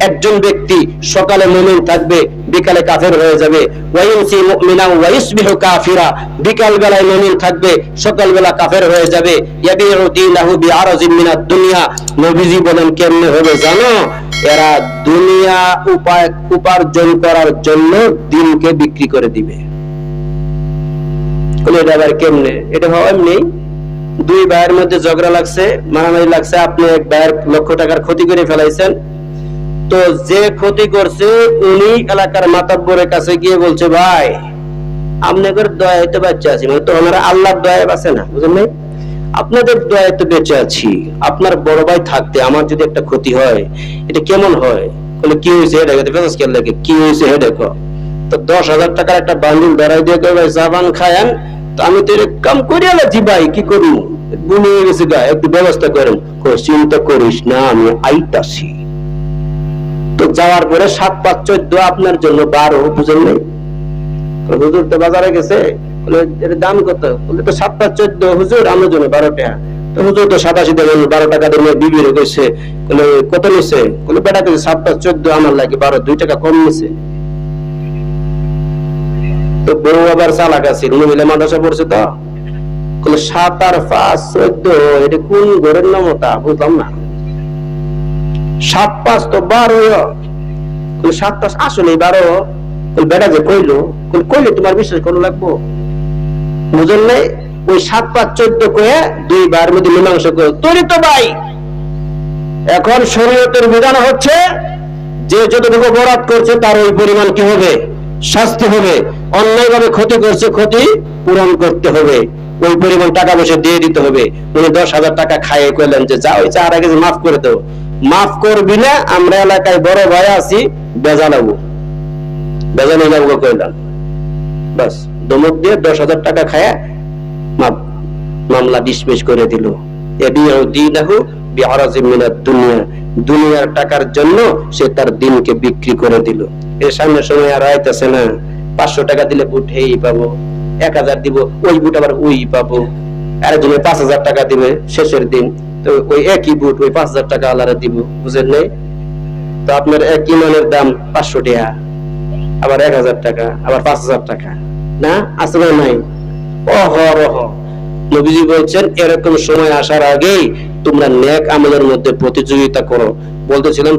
একজন ব্যক্তি সকালে মুমিন থাকবে, বিকালে কাফের হয়ে যাবে। কাফিরা। বিকাল বেলায় মুমিন থাকবে সকাল বেলা কাফের হয়ে যাবে। দুনিয়া। নবীজি বলেন, কেমনে হবে জানো? এরা দুনিয়া উপায়, উপার্জন করার জন্য দিনকে বিক্রি করে দিবে। এটা আবার কেমনে? এটা হয় এমনি? দুই ভাইয়ের মধ্যে ঝগড়া লাগছে, মারামারি লাগছে, আপনি এক ভাইয়ের লক্ষ টাকার ক্ষতি করে ফেলাইছেন। তো যে ক্ষতি করছে, উনি এলাকার মাতাব্বরের কাছে গিয়ে বলছে, ভাই, আপনাদের দয়ায় তো বাচ্চা আছি। মানে তো ওনারা আল্লাহর দয়ায় বাঁচে না, বুঝলেন নাই? আপনাদের দয়ায় তো বেঁচে আছি। আপনার বড় ভাই থাকতে আমার যদি একটা ক্ষতি হয়, এটা কেমন হয়? বলে, কি হয়েছে? এটা দেখো ফেসাস কেন লাগে কি হয়েছে? হে দেখো। তো দশ হাজার টাকার একটা বান্ডিল বেড়াই দিয়ে কই ভাই সাবান খায়ান আমি তো কাম ভাই কি গুনে গেছে গা, একটু ব্যবস্থা করেন চিন্তা করিস না, আমি আইতাছি। তো যাওয়ার পরে সাত, পাঁচ, চোদ্দ আপনার জন্য বারো বুঝেন নাই? হুজুর তো বাজারে গেছে। দাম কত? বলে, তো সাত, পাঁচ, চোদ্দ, হুজুর, আমার জন্য বারো টাকা। তো হুজুর তো সাতাশি দেবেন বারো টাকা দিয়ে বিবি বলে, কত নিছে? বেটা সাত, পাঁচ, চোদ্দ, আমার লাগে বারো, দুই টাকা কম নিছে। তো বউ আবার চালাক আছে মহিলা মাদ্রাসা পড়ছে তো। সাত আর পাঁচ চোদ্দ এটা কোন ঘরের নামতা বুঝলাম না। সাত পাঁচ তো বারো। সাত পাঁচ আসলে বারো। বেটা যে কইলো কইলে তোমার বিশ্বাস করো লাগবো? বুঝলেন নাই? ওই সাত পাঁচ চোদ্দ কয়ে দুই বার মধ্যে মীমাংসা করে তোরই তো ভাই এখন শরীয়তের বিধান হচ্ছে যে যতটুকু বরাদ করছে তার ওই পরিমাণ কি হবে? শাস্তি হবে, অন্যায়ভাবে ক্ষতি করছে ক্ষতি পূরণ করতে হবে। ওই পরিমাণ টাকা পয়সা দিয়ে দিতে হবে। উনি দশ হাজার টাকা খাইয়ে কইলেন যে, যা ওই চার আগে মাফ করে দেবো মাফ করবি না, আমরা এলাকায় বড় ভাই আছি বেজালাবো বেজানি যাব কইলাম বাস, দমক দিয়ে দশ হাজার টাকা খায় মামলা ডিসমিস করে দিল। এ বিআরাজিম মিনাদ দুনিয়া দুনিয়ার টাকার জন্য সে তার দিনকে বিক্রি করে দিল। এর সামনে সময় আর আইতাছে না। পাঁচশো টাকা দিলে বুট হেই পাবো। এক হাজার দিব, ওই বুট আবার ওই পাবো। আরেকজনে পাঁচ হাজার টাকা দিবে শেষের দিন। তো ওই একই বুট, ওই পাঁচ হাজার টাকা দিব, বুঝেন নাই? তো আপনার এক ইমানের দাম পাঁচশো টাকা, আবার এক হাজার টাকা, আবার পাঁচ হাজার টাকা। না? আছে না নাই? অহরহ। নবীজি বলছেন, এরকম সময় আসার আগেই তোমরা নেক আমলের মধ্যে প্রতিযোগিতা করো। বলতেছিলাম